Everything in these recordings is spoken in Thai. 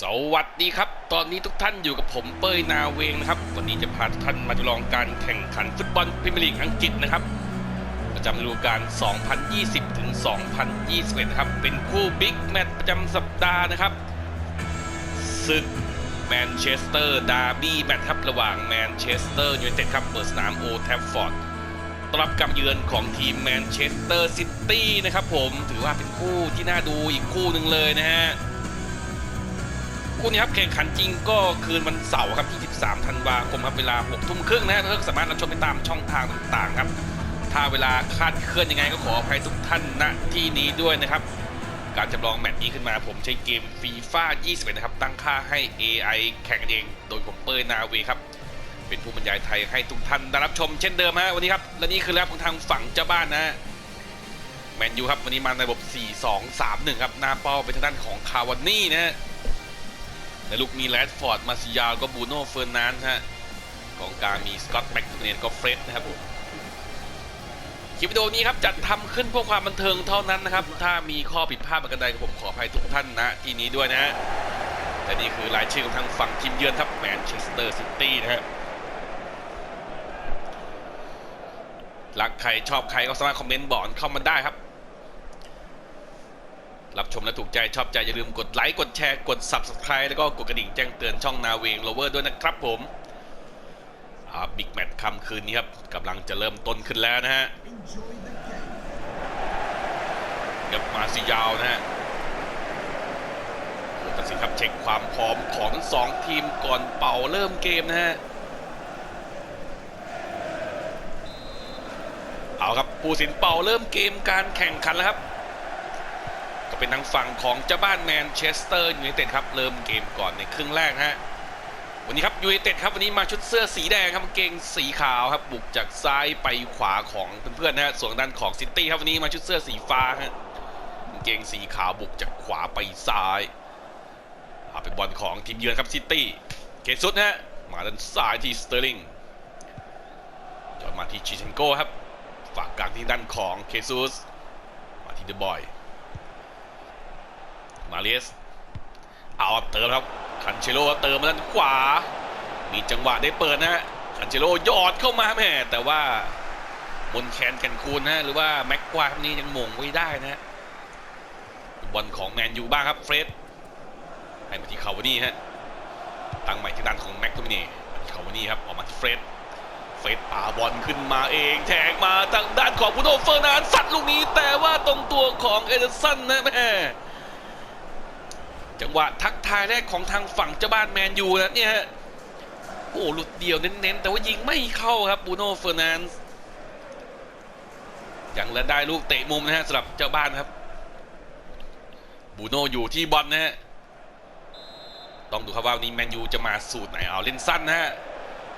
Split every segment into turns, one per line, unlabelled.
สวัสดีครับ ตอนนี้ทุกท่านอยู่กับผมเป้ยนาเวงนะครับ วันนี้จะพาท่านมาจำลองการแข่งขันฟุตบอลพรีเมียร์ลีกอังกฤษนะครับ ประจำฤดูกาล 2020 ถึง 2021 นะครับ เป็นคู่บิ๊กแมตช์ประจำสัปดาห์นะครับ ศึกแมนเชสเตอร์ดาร์บี้แมตช์ครับระหว่างแมนเชสเตอร์ยูไนเต็ดครับเปิดสนามโอแทฟฟอร์ดต้อนรับการเยือนของทีมแมนเชสเตอร์ซิตี้นะครับผม ถือว่าเป็นคู่ที่น่าดูอีกคู่หนึ่งเลยนะฮะ คู่นี้ครับแข่งขันจริงก็คืนวันเสาร์ครับที่ 13 ธันวาคมครับเวลา6ทุ่มครึ่งนะฮะก็สามารถรับชมไปตามช่องทางต่างๆครับ ถ้าเวลาคาดเคลื่อนยังไงก็ขออภัยทุกท่านณที่นี้ด้วยนะครับ การจำลองแมตช์นี้ขึ้นมาผมใช้เกมฟีฟ่า21 นะครับ ตั้งค่าให้ AI แข่งกันเอง โดยผมเปิดนาเวครับ เป็นผู้บรรยายไทยให้ทุกท่านได้รับชมเช่นเดิมฮะวันนี้ครับและนี่คือแรปของทางฝั่งเจ้าบ้านนะฮะแมนยูครับวันนี้มาในระบบ 4-2-3-1 ครับหน้าเป้าเป็นทางด้านของคาวานี่นะฮะ ในลูกมีแรดฟอร์ดมาซิยาลก็บูโน่เฟอร์นันด์ฮะกองกลางมีสกอตแม็กเนนก็เฟร็ดนะครับผมคลิปวิดีโอนี้ครับจัดทำขึ้นเพื่อความบันเทิงเท่านั้นนะครับ ถ้ามีข้อผิดพลาดประการใดก็ผมขออภัยทุกท่านนะที่นี้ด้วยนะฮะและนี่คือรายชื่อของทางฝั่งทีมเยือนครับแมนเชสเตอร์ซิตี้นะฮะรักใครชอบใครก็สามารถคอมเมนต์บอกเข้ามาได้ครับ รับชมและถูกใจชอบใจ อย่าลืมกดไลค์กดแชร์กด Subscribe แล้วก็กดกระดิ่งแจ้งเตือนช่องนาเวงโลเวอร์ด้วยนะครับผมบิ๊กแมตช์ค่ำคืนนี้ครับกำลังจะเริ่มต้นขึ้นแล้วนะฮะกับมาซิยาวนะฮะตัดสินครับเช็คความพร้อมของทั้งสองทีมก่อนเป่าเริ่มเกมนะฮะเอาครับผู้สินเป่าเริ่มเกมการแข่งขันแล้วครับ เป็นทางฝั่งของเจ้าบ้านแมนเชสเตอร์ยูไนเต็ดครับเริ่มเกมก่อนในครึ่งแรกฮะวันนี้ครับยูไนเต็ดครับวันนี้มาชุดเสื้อสีแดงครับเกงสีขาวครับบุกจากซ้ายไปขวาของเพื่อนๆนะฮะส่วนด้านของซิตี้ครับวันนี้มาชุดเสื้อสีฟ้าฮะเกงสีขาวบุกจากขวาไปซ้ายเอาเป็นบอลของทีมเยือนครับซิตี้เกซุดนะฮะมาด้านซ้ายที่สเตอร์ลิงจอดมาที่ชิเชนโก้ครับฝากกลางที่ด้านของเคซุสมาที่เดอะบอย มาเลสเอาเติมครับคันเชโลเติมมาด้านขวา มีจังหวะได้เปิดนะฮะคันเชโลยอดเข้ามาแม่แต่ว่าบนแขนแกันคูนนะฮะหรือว่าแม็กควาครับนี้ยังมงไว้ได้นะฮะบอลของแมนยูบ้างครับเฟรดให้มาที่คาวานี่ฮะตั้งใหม่ที่ด้านของแม็กโทมินีคาวานี่ครับออกมาที่เฟรดเฟรดป่าบอลขึ้นมาเองแทงมาทางด้านของบูโนเฟอร์นานด์สัตว์ลูกนี้แต่ว่าตรงตัวของเอเดอร์สันนะแม่ จังหวะทักทายแรกของทางฝั่งเจ้าบ้านแมนยูนะเนี่ยโอ้หลุดเดียวเน้นๆ แต่ว่ายิงไม่เข้าครับบูโน่เฟอร์นันส์ยังและได้ลูกเตะมุมนะฮะสำหรับเจ้าบ้านครับบูโน่อยู่ที่บอลนะฮะต้องดูครับว่าวันนี้แมนยูจะมาสูตรไหนเอาเล่นสั้นนะฮะ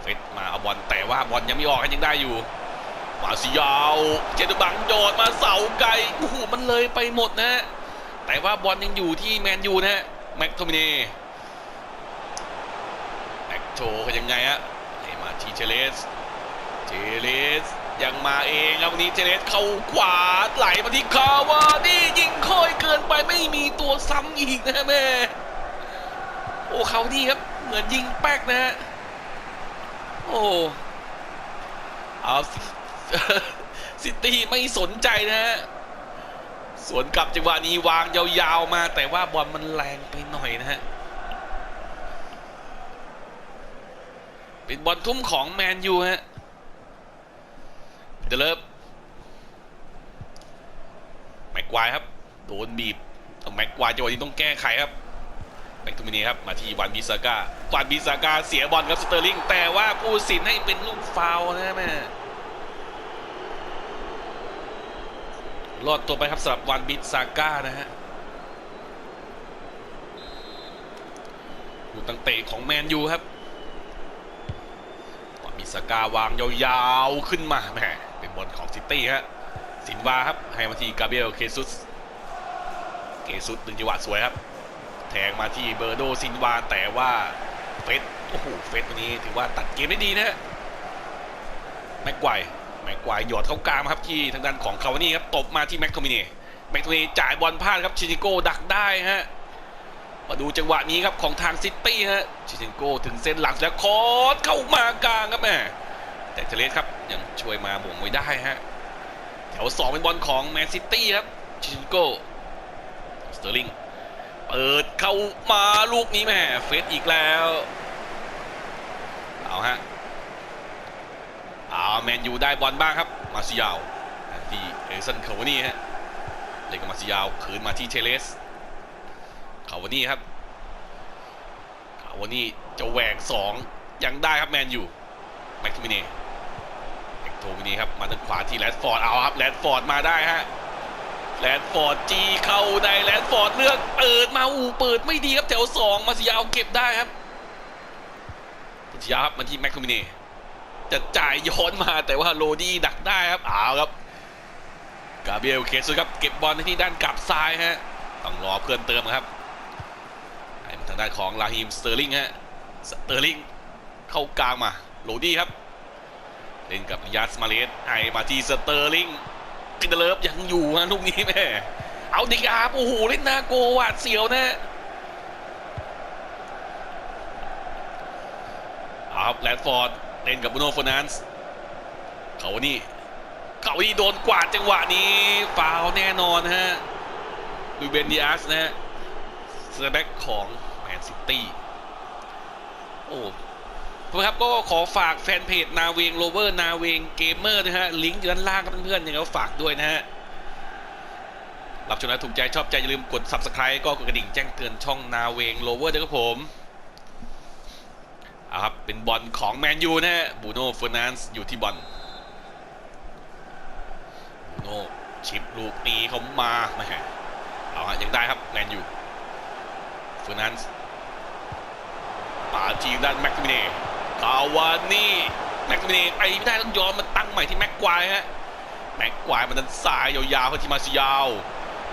เฟสมาเอาบอลแต่ว่าบอลยังไม่ออกยังได้อยู่มาซิยาวเจตุบังโยดมาเสาไกลโอ้โหมันเลยไปหมดนะฮะ แต่ว่าบอลยังอยู่ที่แมนยูนะฮะแม็กโทมินีแม็กโชว์ยังไงฮะให้มาทีเจเลสเจเลสยังมาเองครับวันนี้เจเลสเข้าขวาไหลมาที่คาวานี่ยิงค่อยเกินไปไม่มีตัวซ้ำอีกนะแม่โอ้เขาดีครับเหมือนยิงแป๊กนะฮะโอ้เอาซิตี้ไม่สนใจนะฮะ สวนกลับจังหวะนี้วางยาวๆมา แต่ว่าบอลมันแรงไปหน่อยนะฮะเป็นบอลทุ่มของแมนยูฮะเดลฟแม็กควายครับ โดนบีบต้องแม็กควายจังหวะนี้ต้องแก้ไขครับแม็กทูมินีครับ มาที่วันบิซาก้าวันบิซาก้าเสียบอลครับสเตอร์ลิงแต่ว่าผู้สินให้เป็นลูกฟาวล์นะแม่ รอดตัวไปครับสำหรับวันบิดซาก้านะฮะลูตั้งเตะของแมนยูครับวันบิดซาก้าวางยาวๆขึ้นมาแหมเป็นบอลของซิตี้ฮะสินวาครับให้มาที่กาเบรียลเคซุสเคซุสดึงจังหวะสวยครับ แทงมาที่เบอร์โดซินวาแต่ว่าเฟสโอ้โหเฟสวันนี้ถือว่าตัดเกมได้ดีนะฮะแม็กไกว ม็กควายหยอดเข้ากลางครับที่ทางด้านของคาวานี่ครับตบมาที่แม็กโทมินีแม็กโทมินีจ่ายบอลพลาดครับชินิโก้ดักได้ฮะมาดูจังหวะนี้ครับของทางซิตี้ฮะชิเชนโก้ถึงเส้นหลังแล้วคอร์สเข้ามากลางครับแม่แต่เทเลสครับยังช่วยมาหม่งไว้ได้ฮะแถวสองเป็นบอลของแมนซิตี้ครับชิเชนโก้สเตอร์ลิงเปิดเข้ามาลูกนี้แม่เฟสอีกแล้วเอาฮะ แมนยูได้บอลบ้างครับ มาซิยาวที่เอริกสันคาวานี่ฮะเล่นกับมาซิยาวคืนมาที่เทเลสคาวานี่ครับคาวานี่จะแหวกสองยังได้ครับแมนยูแม็กโทมิน่แม็กโทมิน่ครับมาทางขวาที่แรดฟอร์ดเอาครับแรดฟอร์ดมาได้ฮะแรดฟอร์ดจีเข้าในแรดฟอร์ดเลือกเปิดมาอูเปิดไม่ดีครับแถวสองมาสิยาวเก็บได้ครับมาสิยาวครับมาที่แม็กโทมิน่ จะจ่ายย้อนมาแต่ว่าโรดี้ดักได้ครับเอาครับกาเบรียลเคซุสครับเก็บบอลที่ด้านกลับซ้ายฮะต้องรอเพื่อนเติมครับให้มาทางด้านของลาฮิมสเตอร์ลิงฮะสเตอร์ลิงเข้ากลางมาโรดี้ครับเล่นกับยัสมาเลสไอมาที่สเตอร์ลิงกินเดเลฟยังอยู่ฮะลูกนี้แม่เอาดิกอาโอ้โหเล่นนาโกวาดเสียวนะเอาครับแรดฟอร์ด เล่นกับบูโน่ฟอร์นันส์เขานี่เขานี่โดนกวาดจังหวะนี้ฟาวแน่นอนฮะลูเบนดิอาสนะฮะเซอร์แบ็กของแมนซิตี้โอ้ครับก็ขอฝากแฟนเพจนาเวงโรเวอร์นาเวงเกมเมอร์นะฮะ ลิงก์อยู่ด้านล่างครับเพื่อนๆยังไงก็ฝากด้วยนะฮะรับชมแล้วถูกใจชอบใจอย่าลืมกด Subscribe ก็กดกระดิ่งแจ้งเตือนช่องนาเวงโรเวอร์ด้วยครับผม อาครับเป็นบอลของแมนยูนะฮะบูโน่เฟอร์นันส์อยู่ที่บอลบูโน่ชิปลูกนี้เขามาไม่ฮะเอาฮะยังได้ครับแมนยูเฟอร์นันส์ป่าจีด้านแม็กซ์มิเน่คาวานี่แม็กซ์มิเน่ไปไม่ได้ต้องย้อนมาตั้งใหม่ที่แม็กควายฮะแม็กควายมันดันสายยาวๆเข้าที่มาซิยาว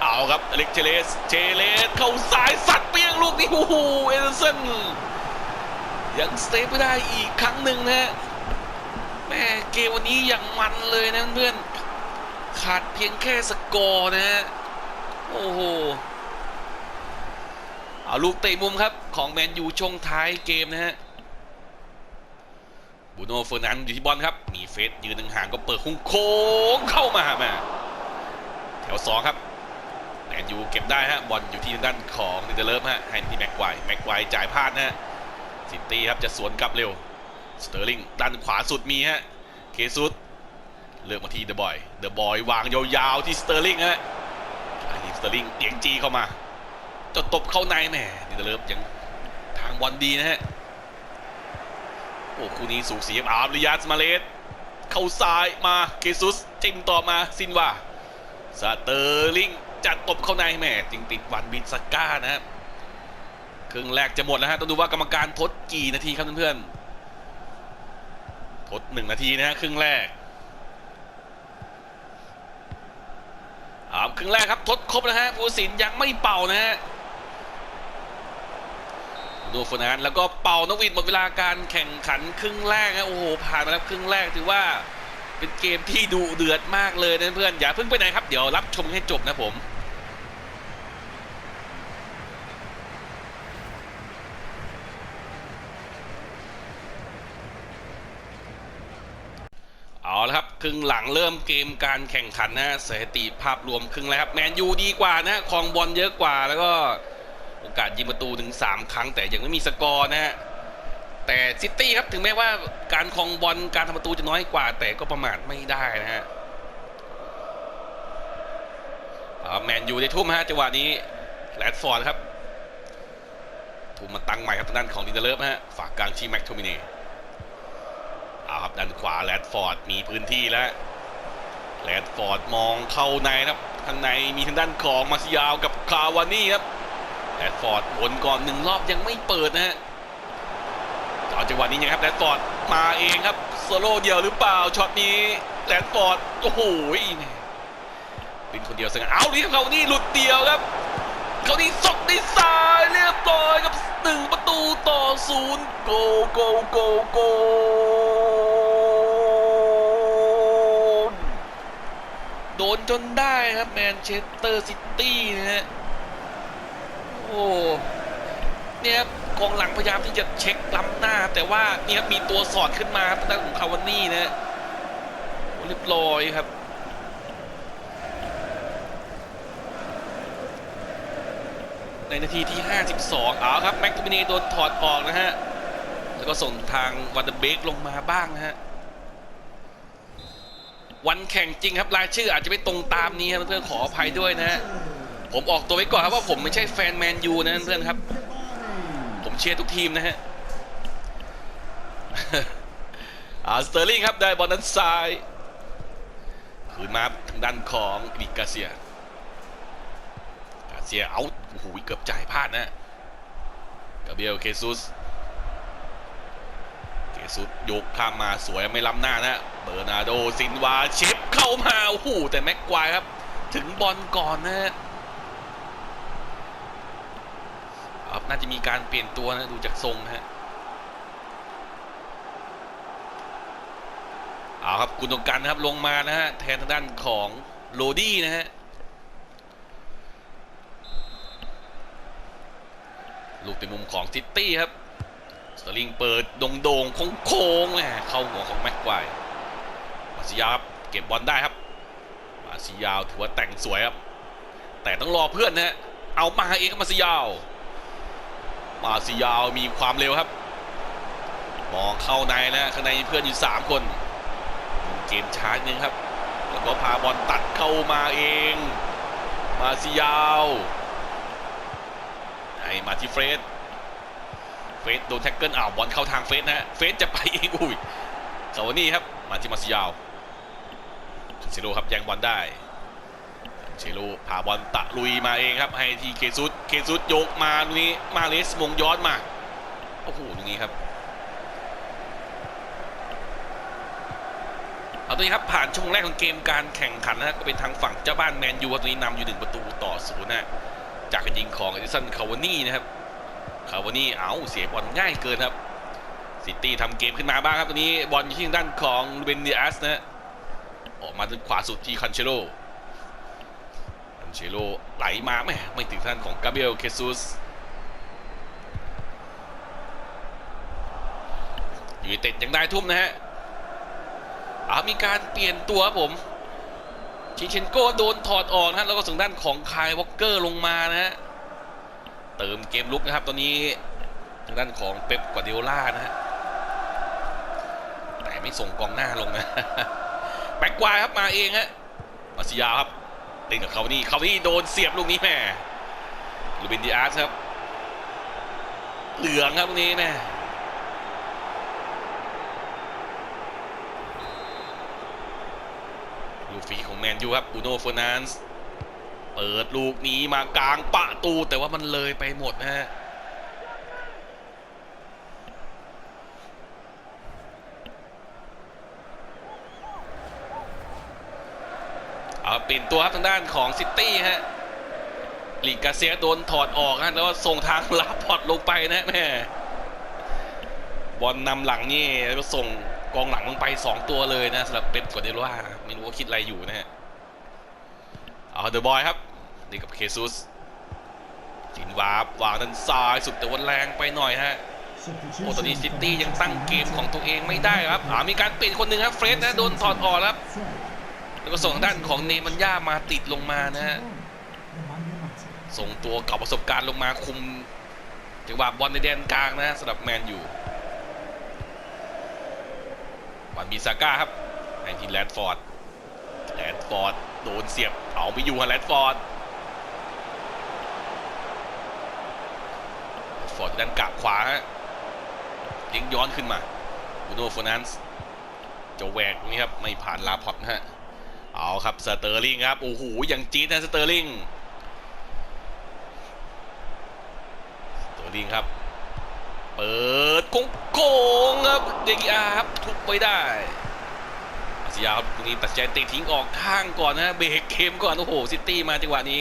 เอาครับอเล็กเชเลสเชเลสเข้าซ้ายสัดเปี้ยงลูกนี้โอ้โหเอเดอร์สัน ยังเซฟไม่ได้อีกครั้งหนึ่งนะฮะแม่เกมวันนี้อย่างมันเลยนะเพื่อนขาดเพียงแค่สกอร์นะฮะโอ้โหเอาลูกเตะมุมครับของแมนยูช่วงท้ายเกมนะฮะบูโน่เฟอร์นันด์อยู่ที่บอลครับ มีเฟสยืนห่างก็เปิดคุ้งโค้งเข้ามาแม่แถวสองครับแมนยูเก็บได้ฮะบอลอยู่ที่ด้านของเนเธอร์เลิฟฮะให้ที่แม็กไกว์แม็กไกว์จ่ายพลาดนะฮะ ซิตี้ครับจะสวนกลับเร็ว สเตอร์ลิงด้านขวาสุดมีฮะเคซุสเลือกมาที่เดอะบอยเดอะบอยวางยาวๆที่สเตอร์ลิงฮะไอ้สเตอร์ลิงเตียงจีเข้ามาจะตบเข้าในแหม่ดิเดเลิฟยังทางบอลดีนะฮะโอ้คู่นี้สูสีครับอาร์ริยัสมาเลสเข้าซ้ายมาเกซุสจิ้มต่อมาซินว่าสเตอร์ลิงจะตบเข้าในแหม่จริงติดวันบิสก้านะฮะค รึ่งแรกจะหมดแล้วฮะต้องดูว่ากรรมการทดกี่นาทีครับเพื่อนๆทดหนึ่งนาทีนะฮะครึ่งแรกอ่าครึ่งแรกครับทดครบนะฮะผู้สินยังไม่เป่านะฮะดูฟนันแล้วก็เป่านกหวีดหมดเวลาการแข่งขันครึ่งแรกนะโอ้โหผ่านมาแล้วครึ่งแรกถือว่าเป็นเกมที่ดุเดือดมากเลยนะเพื่อนอย่าเพิ่งไปไหนครับเดี๋ยวรับชมให้จบนะผม เอาละค ครึ่งหลังเริ่มเกมการแข่งขันนะสถิติภาพรวมครึ่งแรกครับแมนยูดีกว่านะครองบอลเยอะกว่าแล้วก็โอกาสยิงประตูถึง 3 ครั้ง แต่ยังไม่มีสกอร์นะฮะแต่ซิตี้ครับถึงแม้ว่าการครองบอลการทำประตูจะน้อยกว่า แต่ก็ประมาทไม่ได้นะฮะแมนยูได้ทุ่มฮะจังหวะนี้แรดฟอร์ดครับทุ่มมาตั้งใหม่ครับทางด้านของดินเดเลฟฮะฝากกลางที่แม็กโทมิน่ เอาครับด้านขวาแรดฟอร์ดมีพื้นที่แล้วแรดฟอร์ดมองเข้าในครับข้างในมีทางด้านของมาซิยาวกับคาวานี่ครับแรดฟอร์ดวนก่อนหนึ่งรอบยังไม่เปิดนะฮะเอจังหวะนี้ยังครับแรดฟอร์ดมาเองครับโซโล่เดียวหรือเปล่าช็อตนี้แรดฟอร์ดโอ้โหเป็นคนเดียวสงัดเอาดิเขานี่หลุดเดียวครับเขานี่สดในซ้ายเรียบร้อยครับหนึ่งประตูต่อศูนย์โกโกโกโก จนได้ครับแมนเชสเตอร์ซิตี้นะฮะโอ้เนี่ยครับกองหลังพยายามที่จะเช็คล้ำหน้า แต่ว่าเนี่ครับมีตัวสอดขึ้นมาครับทางด้านของคาวานี่นะฮะโอ้เรียบร้อยครับในนาทีที่ 52เอาครับแม็กตูมินีโดนถอดออกนะฮะ แล้วก็ส่งทางวันเดอร์เบกลงมาบ้างนะฮะ วันแข่งจริงครับรายชื่ออาจจะไม่ตรงตามนี้ครับเพื่อนขออภัยด้วยนะฮะผมออกตัวไว้ก่อนครับว่าผมไม่ใช่แฟนแมนยูนะเพื่อนครับ ผมเชียร์ทุกทีมนะฮะอาสเตอร์ลิงครับได้บอลด้านซ้ายคืนมาทางด้านของดิกาเซียกาเซียเอาโอ้โหเกือบจ่ายพลาดนะกาเบียลเคซุสเคซุสยกข้ามมาสวยไม่ล้ำหน้านะ เบอร์นาโดซินวาเชฟเข้ามาโอ้โหแต่แม็กควายครับ ถึงบอลก่อนนะฮะครับน่าจะมีการเปลี่ยนตัวนะ ดูจากทรงนะฮะเอาครับกุนตงกันนะครับลงมานะฮะ แทนทางด้านของโรดี้นะฮะลูกในมุมของซิตี้ครับสติงเปิดโด่งๆโค้งๆแหมเข้าหัวของแม็กควาย ซิยาครับเก็บบอลได้ครับ มาซิยาวถือว่าแต่งสวยครับ แต่ต้องรอเพื่อนนะฮะเอามาเองมาซิยาว มาซิยาวมีความเร็วครับมองเข้าในนะข้างในเพื่อนอยู่3คนเกมช้านึงครับ แล้วก็พาบอลตัดเข้ามาเอง มาซิยาวให้มาที่เฟรดเฟสโดนแท็กเกิลอ้าวบอลเข้าทางเฟสนะฮะเฟสจะไปเองอุ้ยสาวนี่ครับ มาที่มาซิยาว เชโลครับย่งบอลได้เชโลพาบอลตะลุยมาเองครับ ให้ทีเคซุสเคซุสยกมาตรงนี้มาเลสมงย้อนมาโอ้โหตรงนี้ครับเอาตัวนี้ครับผ่านช่วงแรกของเกมการแข่งขันนะก็เป็นทางฝั่งเจ้าบ้านแมนยูครับตอนนี้นำอยู่หนึ่งประตูต่อศูนย์นะจากการยิงของเอดิสันคาวานี่นะครับคาวานี่เอาเสียบอลง่ายเกินครับซิตี้ทำเกมขึ้นมาบ้างครับตอนนี้บอลอยู่ที่ด้านของเบนเดิอัสนะฮะ ออกมาทางขวาสุดที่คันเชโลคันเชโลไหลมาแม่ไม่ถึงท่านของกาเบรียลเคซุสยูไนเต็ดยังได้ทุ่มนะฮะอามีการเปลี่ยนตัวครับผมชิเชนโก้โดนถอดออกนะแล้วก็ส่งด้านของคายวอลเกอร์ลงมานะฮะเติมเกมลุกนะครับตอนนี้ทางด้านของเป๊ปกวาร์ดิโอล่านะฮะแต่ไม่ส่งกองหน้าลงนะ แบ็กควายครับมาเองฮะมาซิยาครับเล่นกับเขานี่เขานี่โดนเสียบลูกนี้แม่ลูบินดิอาร์สครับ เหลืองครับตรงนี้แม่ลูกฟีของแมนยูครับบูโน่ฟอร์นันส์เปิดลูกนี้มากลางปะตูแต่ว่ามันเลยไปหมดนะฮะ เปลี่ยนตัวครับทางด้านของซิตี้ฮะลีกาเซียโดนถอดออกฮะแล้วส่งทางลาพอดลงไปนะแม่บอลนำหลังนี่แล้วส่งกองหลังลงไป 2 ตัวเลยนะสำหรับเป็นกวาร์ดิโอล่าไม่รู้ว่าคิดอะไรอยู่นะฮะเอาเดอะบอยครับนี่กับเคซุสจินวาบวางด้านซ้ายสุดแต่วันแรงไปหน่อยฮะโอ้ตอนนี้ซิตี้ยังตั้งเกมของตัวเองไม่ได้ครับอ่ามีการเปลี่ยนคนหนึ่งครับเฟรดนะโดนถอดออกแล้วครับ แล้วก็ส่งทางด้านของเนมันย่ามาติดลงมานะฮะส่งตัวเก่าประสบการณ์ลงมาคุมจังหวะบอลในแดนกลางนะสำหรับแมนอยู่วันบีซาก้าครับให้ทีแรดฟอร์ดแรดฟอร์ดโดนเสียบเอาไม่อยู่ฮะแรดฟอร์ดฟอร์ดด้านกลับขวาฮะเลี้ยงย้อนขึ้นมาบูโน่ฟอนันส์จะแหวกตรงนี้ครับ ไม่ผ่านลาพอตนะฮะ เอาครับสเตอร์ลิงครับโอ้โหอย่างจี๊ดนะสเตอร์ลิงสเตอร์ลิงครับ เปิดโกงครับเดกิอาครับทุบไปได้อาซิยาครับตรงนี้ตัดใจเตะทิ้งออกข้างก่อนนะเบรกเกมก่อนโอ้โหซิตี้มาจังหวะนี้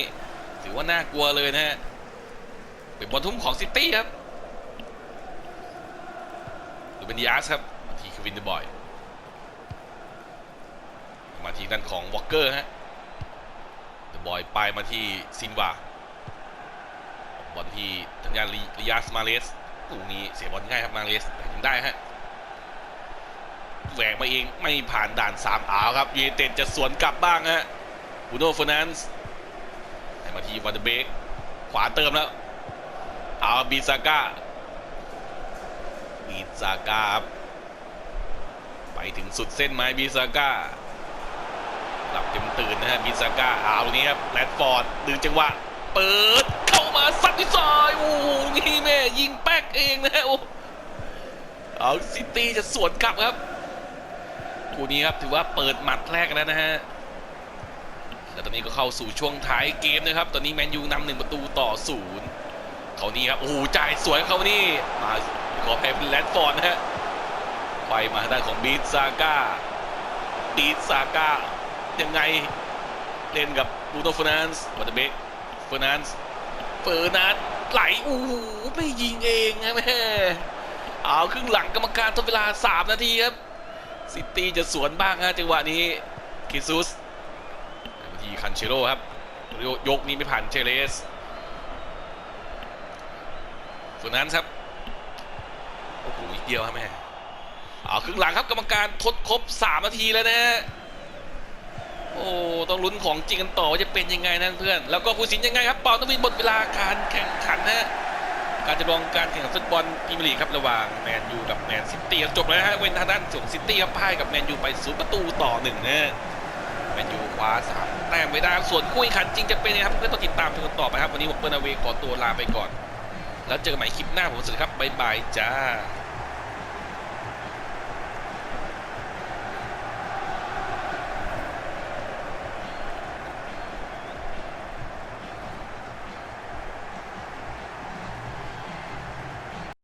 ถือว่าน่ากลัวเลยนะฮะเป็นบอลทุ่มของซิตี้ครับดูเป็นดีอาร์สครับมาที่ควินเดอร์บอย ที่ด้านของวอลเกอร์ฮะเดอะบอยไปมาที่ซินวาบอลที่ทางด้านริยาสมาเลสลูกนี้เสียบอลง่ายครับมาเลสแต่ยังได้ฮะแหวกมาเองไม่ผ่านด่านสามอาวครับยูไนเต็ดจะสวนกลับบ้างฮะบูโน่ฟอนันส์ให้มาที่วันเดเบกขวาเติมแล้วเอาบิซาก้าบิซาก้าไปถึงสุดเส้นไม้บิซาก้า หลับเต็มตื่นนะฮะบิซาก้าเอาตรงนี้ครับแรดฟอร์ดดึงจังหวะเปิดเข้ามาซัดที่ซอยโอ้โหนี่แม่ยิงแป๊กเองนะฮะโอ้เอาซิตี้จะสวนกลับครับคู่นี้ครับถือว่าเปิดหมัดแรกแล้วนะฮะแล้วตอนนี้ก็เข้าสู่ช่วงท้ายเกมนะครับ ตอนนี้แมนยูนำหนึ่งประตูต่อศูนย์เขานี่ครับโอ้โหจ่ายสวยเขานี่มาขอแพ้เป็นแรดฟอร์ดนะฮะไปมาทางด้านของบีซาก้าบีซาก้า ยังไงเล่นกับบูโนเฟอร์นันส์วัตเบกเฟอร์นันส์เฟอร์นันไหลโอ้โหไม่ยิงเองนะแม่เอาครึ่งหลังกรรมการทดเวลา 3 นาทีครับซิตี้จะสวนบ้างฮะจังหวะนี้คิซุสมาที่คันเชโร่ครับยกนี้ไม่ผ่านเชเลสเฟอร์นันส์ครับโอ้โหอีกเดียวครับแม่เอาครึ่งหลังครับกรรมการทดครบ 3 นาทีแล้วนะฮะ โอ้ต้องลุ้นของจริงกันต่อว่าจะเป็นยังไงนั่นเพื่อน แล้วก็ผู้สินยังไงครับเป่าต้องมีหมดเวลาการแข่งขันนะฮะการจะลองการแข่งขันฟุตบอลพรีเมียร์ลีกครับระหว่างแมนยูกับแมนซิตี้จบแล้วฮะเว้นทางด้านส่งซิตี้ครับพ่ายกับแมนยูไปศูนย์ประตูต่อหนึ่งนะแมนยูคว้าสามแต้มไว้ได้ส่วนคู่แข่งขันจริงจะเป็นยังไงครับเพื่อนต้องติดตามชมกันต่อไปครับวันนี้ผมเปิ้ลนาเวขอตัวลาไปก่อน แล้วเจอกันใหม่คลิปหน้าผมสวัสดีครับบ๊ายบายจ้า